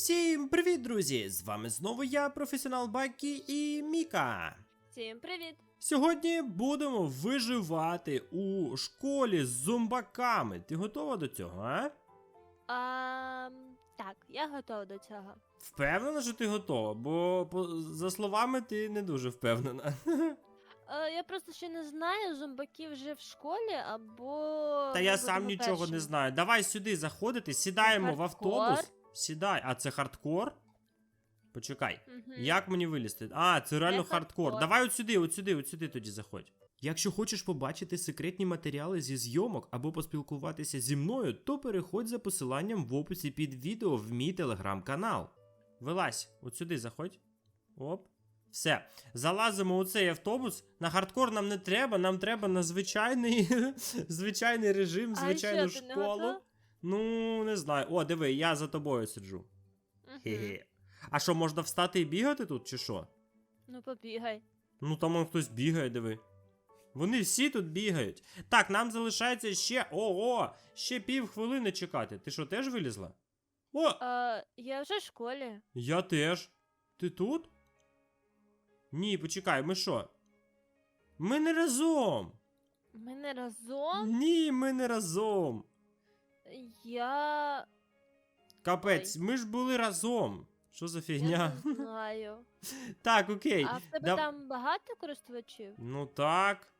Всім привіт, друзі! З вами знову я, професіонал Бакі і Міка. Всім привіт! Сьогодні будемо виживати у школі з зомбаками. Ти готова до цього, а? А, так, я готова до цього. Впевнена, що ти готова, бо по, за словами ти не дуже впевнена. Е, я просто ще не знаю, зомбаки вже в школі або. Та я сам нічого не знаю. Давай сюди заходити, сідаємо в автобус. Сідай, а це хардкор? Почекай. Мгм. Як мені вилізти? А, це реально Це хардкор. хардкор. Давай от сюди, от сюди, от сюди тоді заходь. Якщо хочеш побачити секретні матеріали зі зйомок або поспілкуватися зі мною, то переходь за посиланням в описі під відео в мій телеграм-канал. Вилазь, от сюди заходь. Оп. Все. Залазимо у цей автобус. На хардкор нам не треба, нам треба на звичайний, звичайний режим, звичайну школу. Ну, не знаю. О, диви, я за тобою сиджу. Хе-хе. А що, можна встати і бігати тут, чи що? Ну, побігай. Ну там он хтось бігає, диви. Вони всі тут бігають. Так, нам залишається ще. Ого! Ще пів хвилини чекати. Ти що, теж вилізла? О! А, я вже в школі. Я теж. Ти тут? Ні, почекай, ми що? Ми не разом. Ми не разом. Ні, ми не разом. Я. Капець, ми ж були разом. Що за Я не знаю. Так, окей. А в тебе Да- там багато користувачів? Ну так.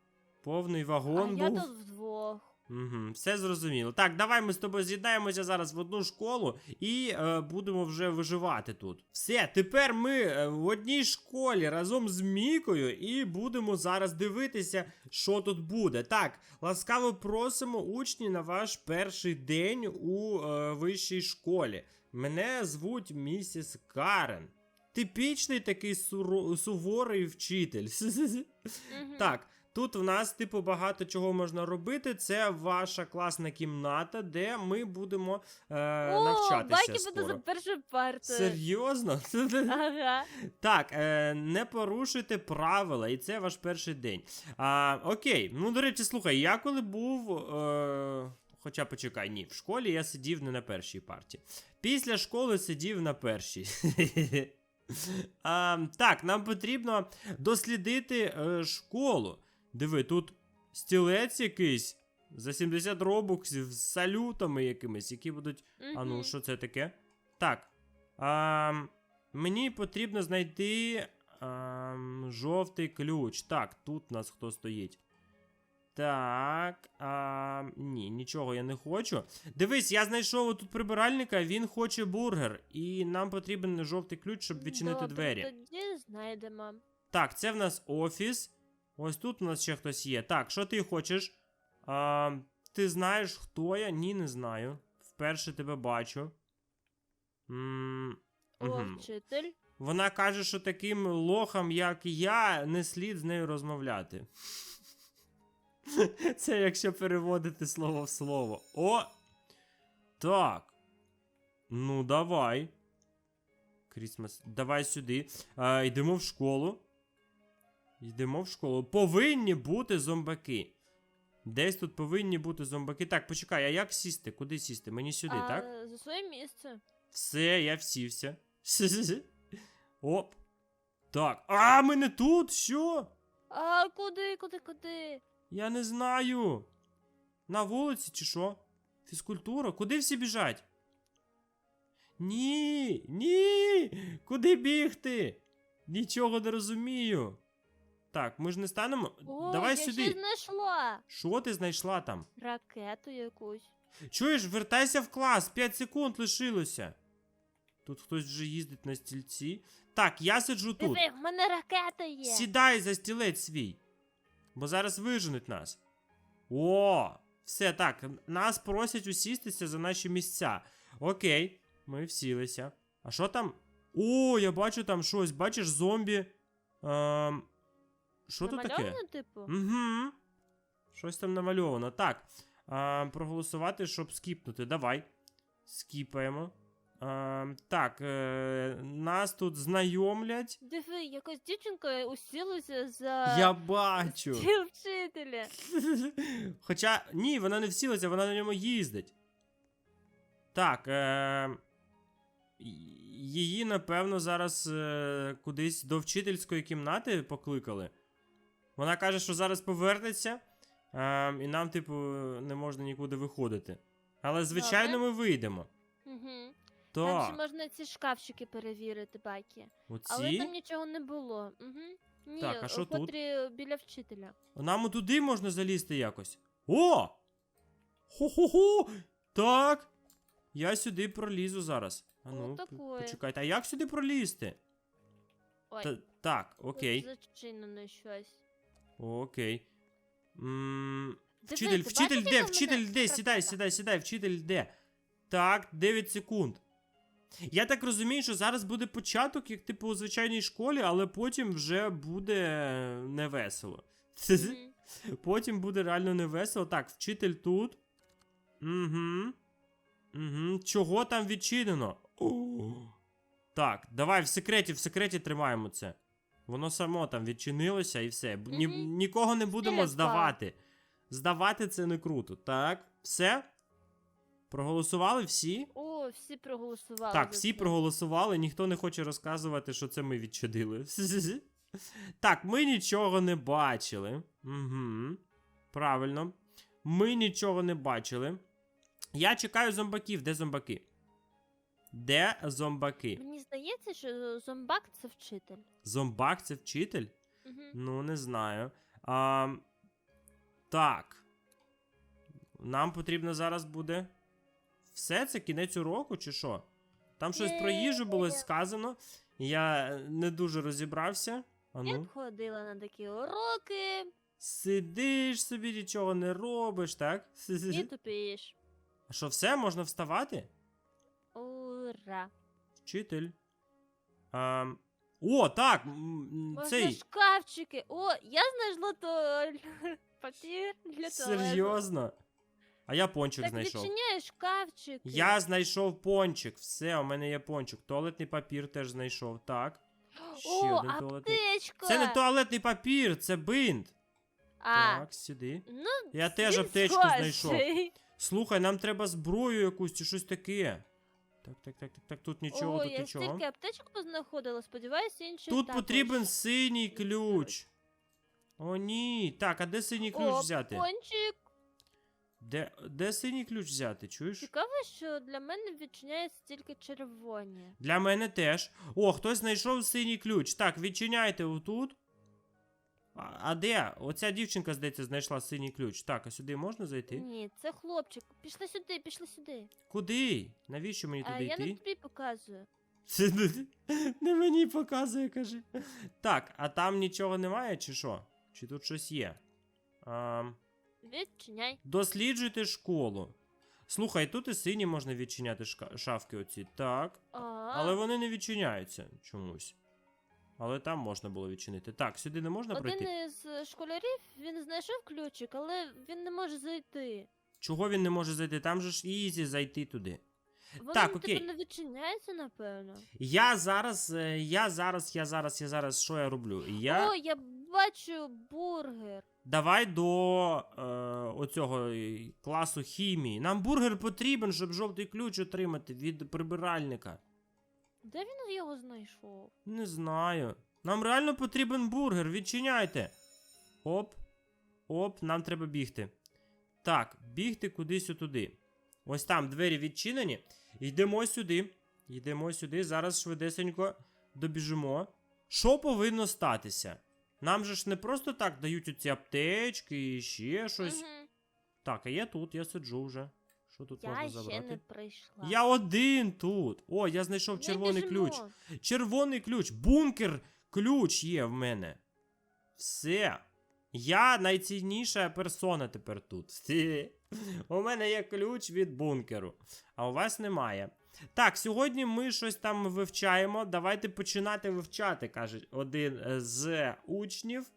Повний А вагон я тут вдвох. Угу, все зрозуміло. Так, давай ми з тобою з'єднаємося зараз в одну школу і е, будемо вже виживати тут. Все, тепер ми е, в одній школі разом з Мікою і будемо зараз дивитися, що тут буде. Так, ласкаво просимо учні на ваш перший день у е, вищій школі. Мене звуть місіс Карен. Типічний такий суро- суворий вчитель. Так, тут в нас, типу, багато чого можна робити. Це ваша класна кімната, де ми будемо е, О, навчатися. Скоро. буде за першу парту. Серйозно? Ага. так, е, не порушуйте правила, і це ваш перший день. А, окей, ну до речі, слухай, я коли був. Е, хоча почекай, ні, в школі я сидів не на першій парті. Після школи сидів на першій. а, так, нам потрібно дослідити е, школу. Диви, тут стілець якийсь за 70 робоксів з салютами якимись, які будуть а ну, що це таке? Так. А, мені потрібно знайти а, жовтий ключ. Так, тут у нас хто стоїть. Так. А, ні, нічого я не хочу. Дивись, я знайшов тут прибиральника, він хоче бургер. І нам потрібен жовтий ключ, щоб відчинити Добре, двері. Тоді знайдемо. Так, це в нас офіс. Ось тут у нас ще хтось є. Так, що ти хочеш? А, ти знаєш, хто я? Ні, не знаю. Вперше тебе бачу. м О, вчитель. Вона каже, що таким лохам, як я, не слід з нею розмовляти. Це якщо переводити слово в слово. О! Так. Ну, давай. Крісмас, давай сюди. А, йдемо в школу. Йдемо в школу. Повинні бути зомбаки. Десь тут повинні бути зомбаки. Так, почекай, а як сісти? Куди сісти? Мені сюди, а, так? За своє місце. Все, я всівся. Оп. Так. А, ми не тут. Що? А куди, куди, куди? Я не знаю. На вулиці чи що? Фізкультура? Куди всі біжать? Ні, ні. Куди бігти? Нічого не розумію. Так, ми ж не станемо. О, Давай я сюди. знайшла. Що ти знайшла там? Ракету якусь. Чуєш, вертайся в клас, 5 секунд лишилося. Тут хтось вже їздить на стільці. Так, я сиджу тут. Диви, в мене ракета є. Сідай за стілець свій. Бо зараз виженуть нас. О! Все так, нас просять усістися за наші місця. Окей, ми всілися. А що там? О, я бачу там щось, бачиш, зомбі. Ем... Що тут таке? Типу? Угу. Щось там намальовано. Так. А, проголосувати, щоб скіпнути. Давай. Скіпаємо. А, так, е, нас тут знайомлять. Диви, якась дівчинка усілася за Я бачу. стіл вчителя. Хоча, ні, вона не всілася, вона на ньому їздить. Так, е, її, напевно, зараз е, кудись до вчительської кімнати покликали. Вона каже, що зараз повернеться, е, і нам, типу, не можна нікуди виходити. Але, звичайно, ми вийдемо. Угу. Там ще Так, можна ці шкафчики перевірити, бакі. оці. Але там нічого не було. Угу. Ні, Так, а що тут? котрі біля вчителя. Нам туди можна залізти якось. О! Хо-хо-хо! Так. Я сюди пролізу зараз. А ну, п- почекайте, а як сюди пролізти? Ой, Та, так, тут окей. зачинено щось. Окей. М, Вчитель, вчитель де? Вчитель де? Сідай, сідай, сідай, вчитель де? Так, 9 секунд. Я так розумію, що зараз буде початок, як типу у звичайній школі, але потім вже буде невесело. Мгм. Потім буде реально невесело. Так, вчитель тут. Угу. Угу. Чого там відчинено? О. Так, давай в секреті, в секреті тримаємо це. Воно само там відчинилося і все. Ні, Мгм. Нікого не будемо здавати. Здавати це не круто. Так, все? Проголосували всі? О, всі проголосували. Так, за всі це. проголосували, ніхто не хоче розказувати, що це ми відчадили. Так, ми нічого не бачили. Угу. Правильно. Ми нічого не бачили. Я чекаю зомбаків. Де зомбаки? Де зомбаки? Мені здається, що зомбак це вчитель. Зомбак це вчитель? Угу. Ну, не знаю. А, так. Нам потрібно зараз буде. Все, це кінець уроку, чи що? Там щось про їжу було сказано. Я не дуже розібрався. А Я ну. б ходила на такі уроки Сидиш собі, нічого не робиш, так? і тупіш. А що, все, можна вставати? Ура! Вчитель. А, о, так! Можна Цей. шкафчики. О, я знайшла то папір для туалету. Серйозно? А я пончик Так знайшов. відчиняєш шкафчики. Я знайшов пончик. Все, у мене є пончик. Туалетний папір теж знайшов. Так. Ще О, один туалетний. аптечка! Це не туалетний папір, це бинт. А, Так, сюди. ну, Я теж він аптечку схожий. знайшов. Слухай, нам треба зброю якусь чи щось таке. Так, так, так, так, так, тут нічого, О, тут я нічого. стільки аптечок познаходила, сподіваюся, інші Тут також. потрібен синій ключ. О, ні. Так, а де синій ключ О, взяти? пончик. Де, де синій ключ взяти, чуєш? Цікаво, що для мене відчиняються тільки червоні. Для мене теж. О, хтось знайшов синій ключ. Так, відчиняйте отут. А, а де? Оця дівчинка, здається, знайшла синій ключ. Так, а сюди можна зайти? Ні, це хлопчик. Пішли сюди, пішли сюди. Куди? Навіщо мені А туди я йти? не тобі показую. Це не, не мені показує, каже. Так, а там нічого немає, чи що? Чи тут щось є? А, Відчиняй. досліджуйте школу. Слухай, тут і сині можна відчиняти шка- шафки оці. Так. А, Але вони не відчиняються чомусь. Але там можна було відчинити. Так, сюди не можна Один пройти. із школярів він знайшов ключик, але він не може зайти. Чого він не може зайти? Там же ж ізі зайти туди. Вони Так, окей. не відчиняються, напевно. Я зараз, е, я зараз, я зараз, я зараз, що я роблю? Я О, я бачу бургер. давай до е, оцього е, класу хімії. Нам бургер потрібен, щоб жовтий ключ отримати від прибиральника. Де він його знайшов? Не знаю. Нам реально потрібен бургер, відчиняйте. Оп. Оп, нам треба бігти. Так, бігти кудись отуди. Ось там двері відчинені. Йдемо сюди. Йдемо сюди. Зараз швидесенько добіжимо. Що повинно статися? Нам же ж не просто так дають оці аптечки і ще щось. Мгм. Так, а я тут, я сиджу вже. Що тут можна Я ще не прийшла. Я один тут. О, я знайшов Не червоний біжимо. ключ. Червоний ключ, бункер, ключ є в мене. Все. Я найцінніша персона тепер тут. У мене є ключ від бункеру, а у вас немає. Так, сьогодні ми щось там вивчаємо. Давайте починати вивчати, каже один е, з учнів.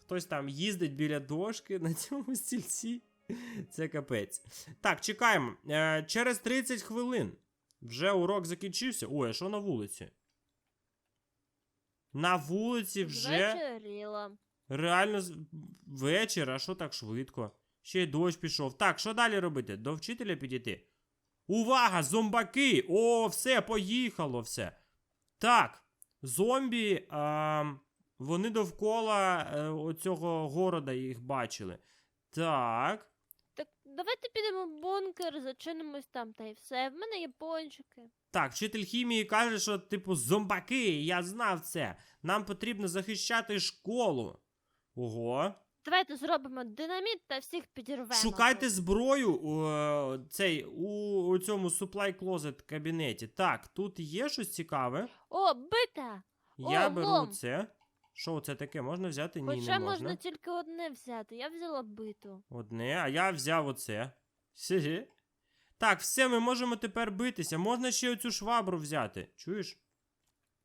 Хтось там їздить біля дошки на цьому стільці. Це капець. Так, чекаємо. Е, через 30 хвилин. Вже урок закінчився. Ой, а що на вулиці? На вулиці вже Звечеріла. реально з- вечір, а що так швидко? Ще й дощ пішов. Так, що далі робити? До вчителя підійти. Увага, зомбаки! О, все, поїхало все. Так, зомбі, а, вони довкола е, оцього города їх бачили. Так. Давайте підемо в бункер, зачинимось там та й все. В мене є пончики. Так, вчитель хімії каже, що, типу, зомбаки, я знав це. Нам потрібно захищати школу. Ого. Давайте зробимо динаміт та всіх підірвемо. Шукайте зброю у, е, цей, у, у цьому supply closet кабінеті. Так, тут є щось цікаве. О, бита! Я О, беру лом. це. Що це таке? Можна взяти? Ні, не можна. можна тільки одне взяти. Я взяла биту. Одне, а я взяв оце. Хе-хе. Так, все, ми можемо тепер битися. Можна ще оцю швабру взяти. Чуєш?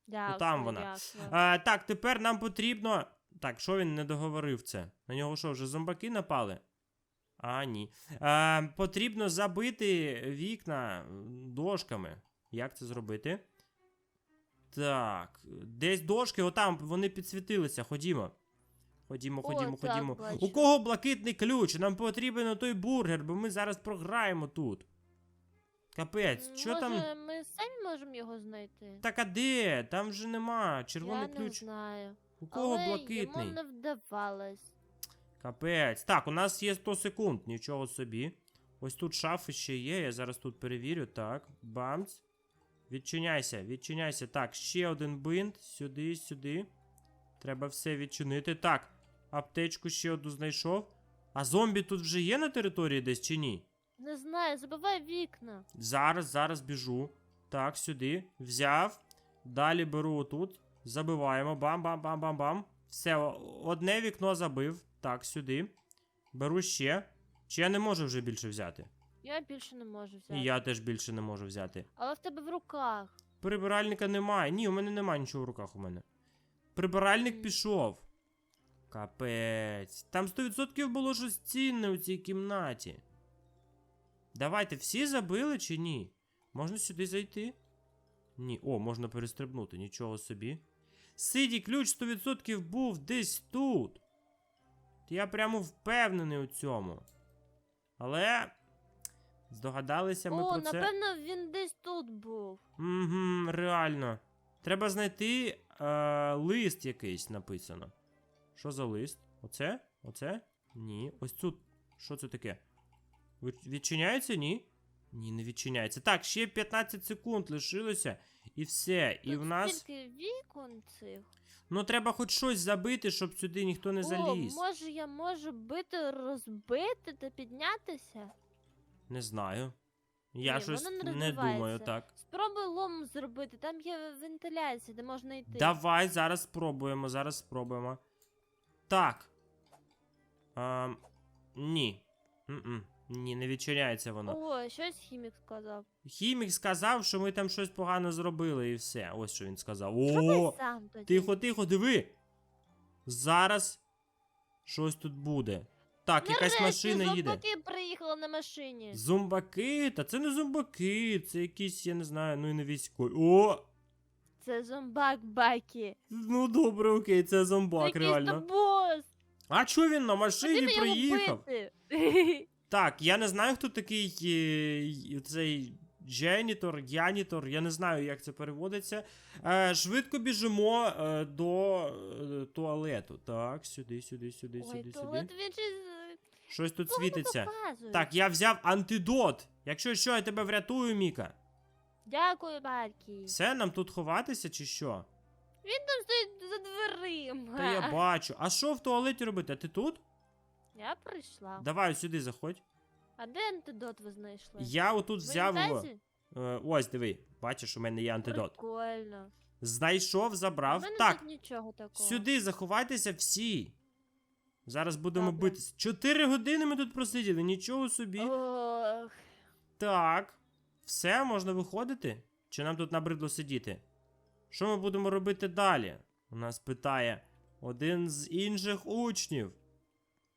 Дякую, там вона. дякую. А, так, тепер нам потрібно. Так, що він не договорив це? На нього що, вже зомбаки напали? А, ні. А, потрібно забити вікна дошками. Як це зробити? Так, десь дошки, отам вони підсвітилися. Ходімо. Ходімо, О, ходімо, так, ходімо. У кого блакитний ключ? Нам потрібен той бургер, бо ми зараз програємо тут. Капець, що там? ми самі можемо його знайти? Так а де? Там вже нема. Червоний Я не ключ. знаю. У кого Але блакитний? йому не вдавалось. Капець. Так, у нас є 100 секунд, нічого собі. Ось тут шафи ще є, я зараз тут перевірю. Так, бамц. Відчиняйся, відчиняйся. Так, ще один бинт. Сюди, сюди. Треба все відчинити. Так, аптечку ще одну знайшов. А зомбі тут вже є на території десь чи ні? Не знаю, забивай вікна. Зараз, зараз біжу. Так, сюди. Взяв. Далі беру отут. Забиваємо. Бам-бам-бам-бам-бам. Все, одне вікно забив. Так, сюди. Беру ще. Чи я не можу вже більше взяти? Я більше не можу взяти. І я теж більше не можу взяти. Але в тебе в руках. Прибиральника немає. Ні, у мене немає нічого в руках у мене. Прибиральник пішов. Капець. Там 100% було щось цінне у цій кімнаті. Давайте, всі забили чи ні? Можна сюди зайти? Ні. О, можна перестрибнути, нічого собі. Сиді, ключ 100% був десь тут. Я прямо впевнений у цьому. Але. Здогадалися ми О, про це. напевно, він десь тут був. Угу, реально. Треба знайти е, лист якийсь написано. Що за лист? Оце? Оце? Ні. Ось тут. Що це таке? Відчиняється? Ні? Ні, не відчиняється. Так, ще 15 секунд лишилося. І все. І Тут в нас. Скільки вікон цих? Ну, треба хоч щось забити, щоб сюди ніхто не О, заліз. може я можу бити, розбити та піднятися? Не знаю. Я Ні, щось воно не не думаю так. Спробуй лом зробити, там є вентиляція, де можна йти. Давай, зараз спробуємо, зараз спробуємо. Так. А, ні. М-м. Ні, не відчиняється воно. О, щось хімік сказав. Хімік сказав, що ми там щось погано зробили, і все. Ось що він сказав. Зроби О! сам тоді. Тихо, тихо, диви. Зараз щось тут буде. Так, якась машина їде. зомбаки приїхали на машині. Зомбаки? Та це не зомбаки, це якісь, я не знаю, ну і не військові. О! Це зомбак Бакі. Ну добре, окей, це зомбак, Це реально. якийсь то бос. А чого він на машині приїхав? його бити. Так, я не знаю, хто такий е, цей дженітор, янітор, я не знаю, як це переводиться. Е, швидко біжимо е, до е, туалету. Так, сюди, сюди, сюди, Ой, сюди, сюди. він же Щось тут світиться. Так, я взяв антидот. Якщо що, я тебе врятую, Міка. Дякую, Бакі. Все, нам тут ховатися чи що? Він там стоїть за дверима. Та я бачу. А що в туалеті робити? А ти тут? Я прийшла. Давай сюди заходь. А де антидот ви знайшли? Я отут взяв його. Е, ось, диви, бачиш, у мене є антидот. Прикольно. Знайшов, У забрав. мене Так, тут нічого такого. сюди заховайтеся всі. Зараз будемо Добре. битися. Чотири години ми тут просиділи, нічого собі. Ох, Так. Все, можна виходити? Чи нам тут набридло сидіти? Що ми будемо робити далі? У нас питає один з інших учнів.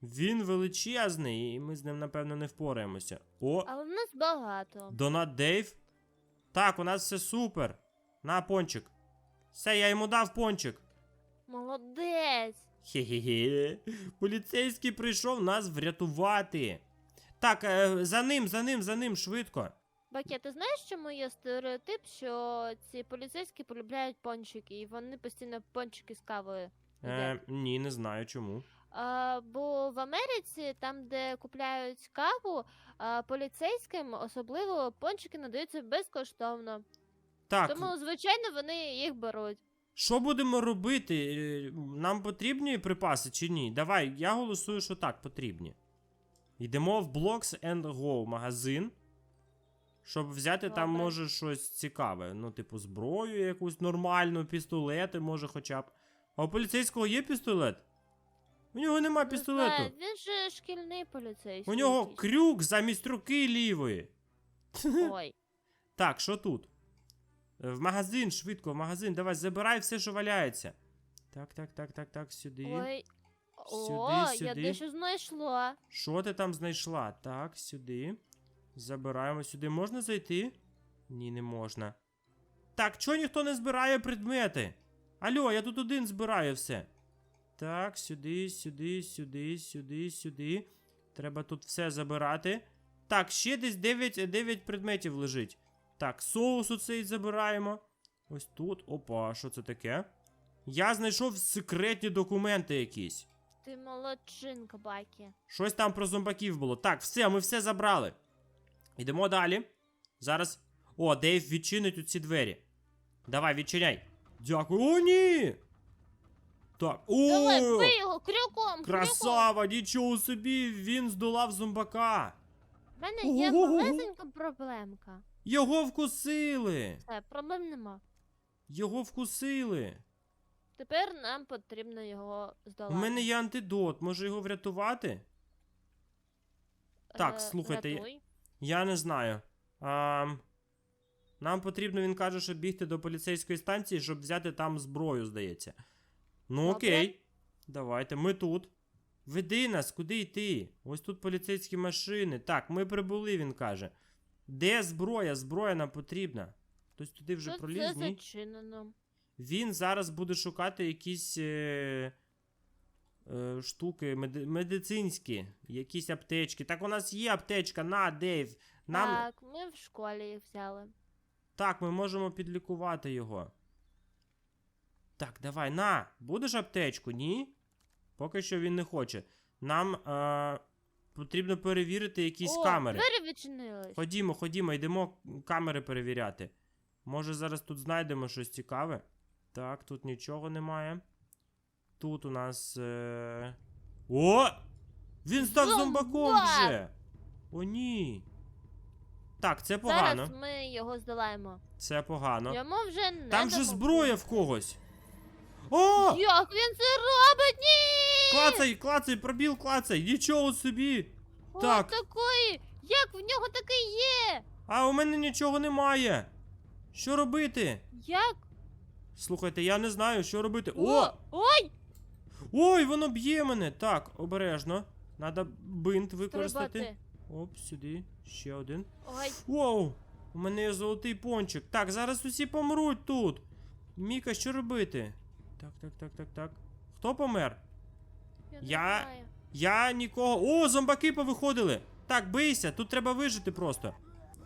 Він величезний, і ми з ним, напевно, не впораємося. О, але в нас багато. Донат Дейв. Так, у нас все супер. На пончик. Все, я йому дав пончик. Молодець. Хе-хе-хе. Поліцейський прийшов нас врятувати. Так, е, за ним, за ним, за ним, швидко. Баке, ти знаєш, чому є стереотип, що ці поліцейські полюбляють пончики, і вони постійно пончики з кавою Е, їдять? ні, не знаю чому. А, бо в Америці, там, де купляють каву, а, поліцейським особливо пончики надаються безкоштовно. Так, Тому, звичайно, вони їх беруть. що будемо робити? Е, Нам потрібні припаси чи ні? Давай, я голосую, що так, потрібні. Йдемо в Blocks and Go магазин. Щоб взяти там, може, щось цікаве. Ну, типу, зброю якусь нормальну, пістолети, може, хоча б. А у поліцейського є пістолет? У нього нема пістолету. він же шкільний поліцейський. У нього якийсь. крюк замість руки лівої. Ой. Так, що тут? Е, В магазин, швидко, в магазин. Давай, забирай все, що валяється. Так, так, так, так, так, сюди. Ой. Сюди, О, я сюди. дещо знайшла. Що ти там знайшла? Так, сюди. Забираємо сюди. Можна зайти? Ні, не можна. Так, чого ніхто не збирає предмети? Алло, я тут один збираю все. Так, сюди, сюди, сюди, сюди, сюди. Треба тут все забирати. Так, ще десь 9, 9 предметів лежить. Так, соус оцей забираємо. Ось тут. Опа, що це таке? Я знайшов секретні документи якісь. Ти молодчинка, Бакі. Щось там про зомбаків було. Так, все, ми все забрали. Йдемо далі. Зараз. О, Дейв відчинить ці двері. Давай, відчиняй. Дякую. О, ні! Так. Давай, О! бий його крюком, крюком. Красава, нічого собі, він здолав зомбака. У мене є Ого-го-го. малесенька проблемка. Його вкусили. Все, проблем нема. Його вкусили. Тепер нам потрібно його У здолати. мене є антидот, може його врятувати? Так, Е, слухайте, я- рятуй. Я не знаю. А, нам потрібно, він каже, що бігти до поліцейської станції, щоб взяти там зброю, здається. Ну Добре. окей. Давайте, ми тут. Веди нас, куди йти? Ось тут поліцейські машини. Так, ми прибули, він каже. Де зброя? Зброя нам потрібна. Хтось туди вже Тут проліз, ні? зачинено. Він зараз буде шукати якісь е, е, штуки меди- медицинські, якісь аптечки. Так, у нас є аптечка, на, Дейв. Нам. Так, ми в школі їх взяли. Так, ми можемо підлікувати його. Так, давай, на! Будеш аптечку, ні? Поки що він не хоче. Нам е, потрібно перевірити якісь О, камери. двері відчинились. Ходімо, ходімо, йдемо камери перевіряти. Може, зараз тут знайдемо щось цікаве. Так, тут нічого немає. Тут у нас. Е... О! Він став зомбаком вже! О, ні. Так, це погано. Зараз ми його здолаємо. Це погано. Йому вже не Там же зброя в когось. О! Як він це робить? Ні! Клацай, клацай, пробіл, клацай, нічого собі. О, так. такої! Як в нього такий є? А у мене нічого немає. Що робити? Як? Слухайте, я не знаю, що робити. О! О! Ой! Ой, воно б'є мене. Так, обережно. Надо бинт використати. Стрибати. Оп, сюди. Ще один. Ой, Воу! У мене є золотий пончик. Так, зараз усі помруть тут. Міка, що робити? Так, так, так, так, так. Хто помер? я, Я-. Я нікого. О, зомбаки повиходили. Так, бийся, тут треба вижити просто.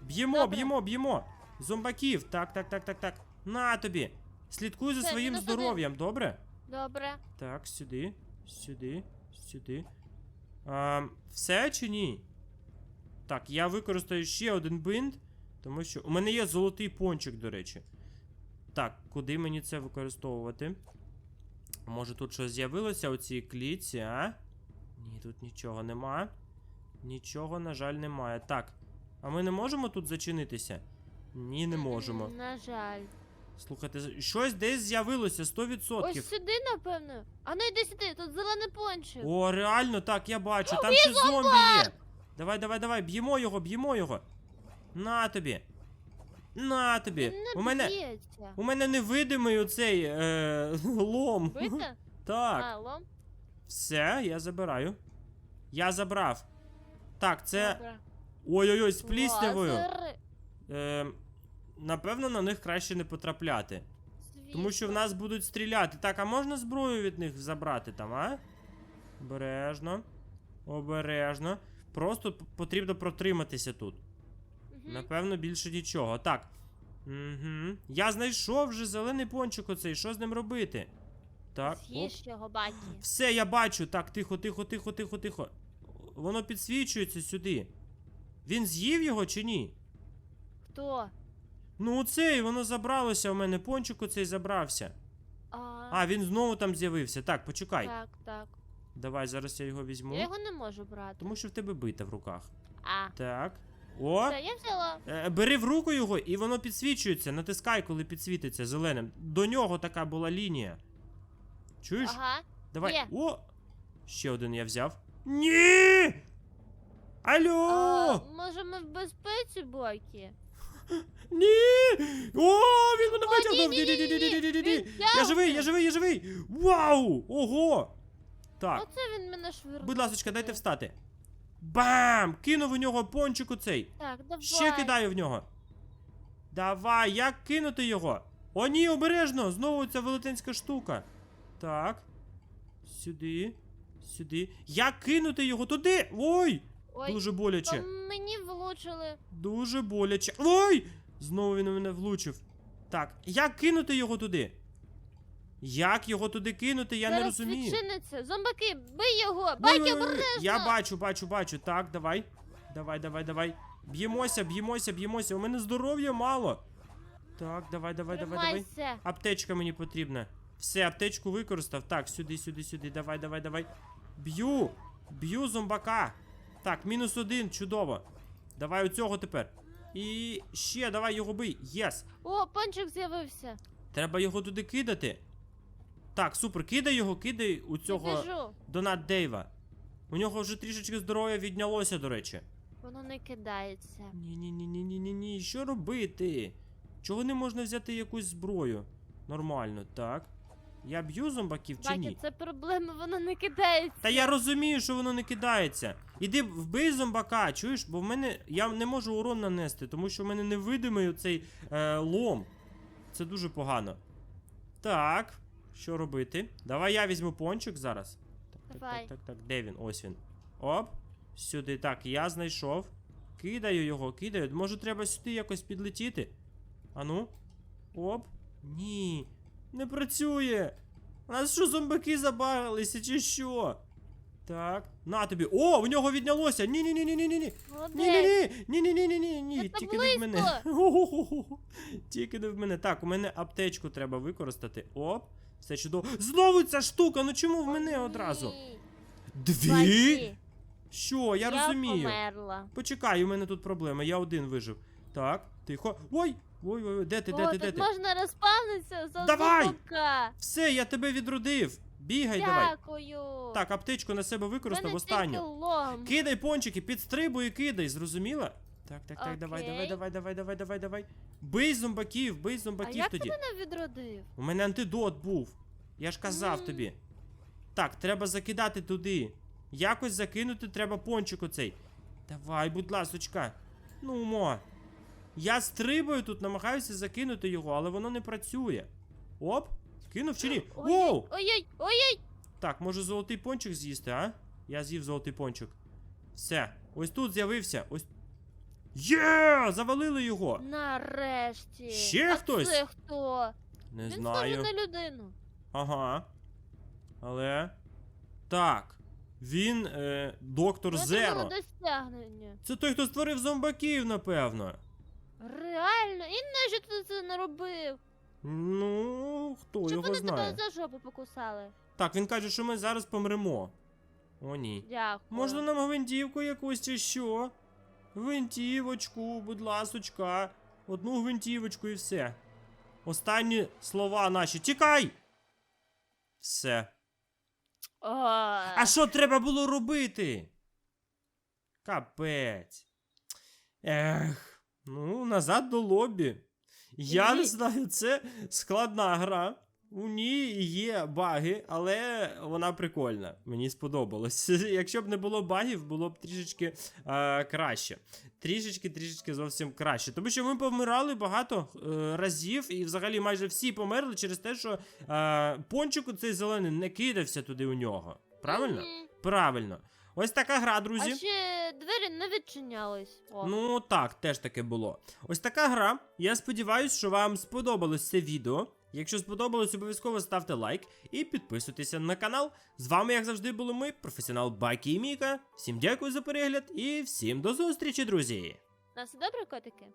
Б'ємо, б'ємо, б'ємо. Зомбаків. Так, так, так, так, так. На тобі. Слідкуй за Все, своїм здоров'ям, добре? Добре. Так, сюди, сюди, сюди. А, все чи ні? Так, я використаю ще один бинт, тому що. У мене є золотий пончик, до речі. Так, куди мені це використовувати? Може тут щось з'явилося у цій клітці, а? Ні, тут нічого нема. Нічого, на жаль, немає. Так. А ми не можемо тут зачинитися? Ні, не можемо. На жаль. Слухайте, щось десь з'явилося 100%. Ось сюди, напевно. А ну йди сюди, тут зелений пончик. О, реально, так, я бачу. Там ще зомбі є. Давай, давай, давай, б'ємо його, б'ємо його. На тобі. На тобі. У мене. б'ється. У мене невидимий оцей е, лом. Бити? Так, А, лом? все, я забираю. Я забрав. Так, це. Ой-ой-ой, з пліснявою. Е, напевно, на них краще не потрапляти. Тому що в нас будуть стріляти. Так, а можна зброю від них забрати там, а? Обережно. Обережно. Просто потрібно протриматися тут. Напевно, більше нічого. Так. Угу. Я знайшов вже зелений пончик оцей. Що з ним робити? Так. З'їж його, Бакі. Все, я бачу. Так, тихо, тихо, тихо, тихо, тихо. Воно підсвічується сюди. Він з'їв його чи ні? Хто? Ну, оцей, воно забралося у мене. Пончик оцей забрався. А, А, він знову там з'явився. Так, почекай. так, так. Давай, зараз я його візьму. Я його не можу брати. Тому що в тебе бита в руках. А, Так. О! все, я взяла. Е, Бери в руку його, і воно підсвічується. Натискай, коли підсвітиться зеленим. До нього така була лінія. Чуєш? Ага. Давай. є. О! Ще один я взяв. Ні! Алло! А, може ми в безпеці, Бакі? Ні! О, він мене витягнув! Він Я взяв живий, я живий, я живий! Вау! Ого! Так, Оце він мене швирнув. будь ласка, дайте встати. Бам! Кинув у нього пончик у цей. Так, давай. Ще кидаю в нього. Давай, як кинути його? О, ні, обережно! Знову ця велетенська штука. Так. Сюди. Сюди. Як кинути його туди? Ой! Ой, Дуже боляче. мені влучили. Дуже боляче. Ой! Знову він у мене влучив. Так, як кинути його туди? Як його туди кинути, я не Зараз розумію. відчиниться. Зомбаки, бий його! Бакі, ой, ой, обережно! Я бачу, бачу, бачу. Так, давай. Давай, давай, давай. Б'ємося, б'ємося, б'ємося. У мене здоров'я мало. Так, давай, давай, давай, давай. Тримайся. Аптечка мені потрібна. Все, аптечку використав. Так, сюди, сюди, сюди. Давай, давай, давай. Б'ю! Б'ю зомбака. Так, мінус один, чудово. Давай оцього тепер. І ще, давай його бий. Єс. О, пончик з'явився. Треба його туди кидати. Так, супер, кидай його, кидай у цього Біжу. донат Дейва. У нього вже трішечки здоров'я віднялося, до речі. Воно не кидається. Ні, ні, ні, ні, ні, ні, ні. Що робити? Чого не можна взяти якусь зброю? Нормально, так. Я б'ю зомбаків чи ні? це проблема, воно не кидається. Та я розумію, що воно не кидається. Іди вбий зомбака, чуєш? Бо в мене. Я не можу урон нанести, тому що в мене невидимий оцей е, лом. Це дуже погано. Так, що робити? Давай я візьму пончик зараз. Так, так, так, так, так. Де він? Ось він. Оп. Сюди. Так, я знайшов. Кидаю його, кидаю. Може, треба сюди якось підлетіти. Ану. Оп. Ні. Не працює. У нас що зомбаки забагалися, чи що? Так. На тобі. О, в нього віднялося. Ні, ні, ні, ні, ні, ні, ні. Молодець. Ні, ні, ні, ні, ні, ні, ні, ні, тільки не в мене. Тільки не в мене. Так, у мене аптечку треба використати. Оп, все чудово. Знову ця штука. Ну чому в мене одразу? Дві? Що, я розумію. померла. Почекай, у мене тут проблема, я один вижив. Так, тихо. Ой! Ой, ой, ой, де ти, О, де ти, де ти? можна розпавнитися за Давай! зомбака. Все, я тебе відродив. Бігай давай. Дякую. Так, аптечку на себе використав останню. лом. Кидай пончики, підстрибуй і кидай, зрозуміла? Так, так, так, давай, давай, Окей. давай, давай, давай, давай, давай. Бий зомбаків, бий А зомбаків як тоді. ти мене відродив? У мене антидот був. Я ж казав М. тобі. Так, треба закидати туди. Якось закинути треба пончик оцей. Давай, будь ласочка. Ну мо. Я стрибаю тут, намагаюся закинути його, але воно не працює. Оп, кинув чи ні? Воу! Ой-ой, ой-ой. Так, може золотий пончик з'їсти, а? Я з'їв золотий пончик. Все, ось тут з'явився. Ось. Є! Завалили його! Нарешті. Ще а хтось? Це хто? Не Він знаю. схожий на людину. Ага. Але. Так. Він е, доктор Це Зеро. досягнення. Це той, хто створив зомбаків, напевно. Реально? І нащо ти це не робив? Ну, хто Щоб його вони знає. тебе за жопу покусали. Так, він каже, що ми зараз помремо. О, ні. Дякую. Можна нам гвинтівку якусь чи що? Гвинтівочку, будь ласочка. Одну гвинтівочку і все. Останні слова наші. Тікай! Все. А що треба було робити? Капець. Ех. Ну, назад до лобі. Я не знаю, це складна гра. У ній є баги, але вона прикольна. Мені сподобалось. Якщо б не було багів, було б трішечки е, краще. Трішечки, трішечки зовсім краще. Тому що ми помирали багато е, разів, і взагалі майже всі померли через те, що е, пончик цей зелений не кидався туди у нього. Правильно? мгм. Правильно. Ось така гра, друзі. А ще двері не відчинялись. О. Ну так, теж таке було. Ось така гра. Я сподіваюся, що вам сподобалось це відео. Якщо сподобалось, обов'язково ставте лайк і підписуйтеся на канал. З вами, як завжди, були ми, професіонал Бакі і Міка. Всім дякую за перегляд і всім до зустрічі, друзі! На все добре, котики?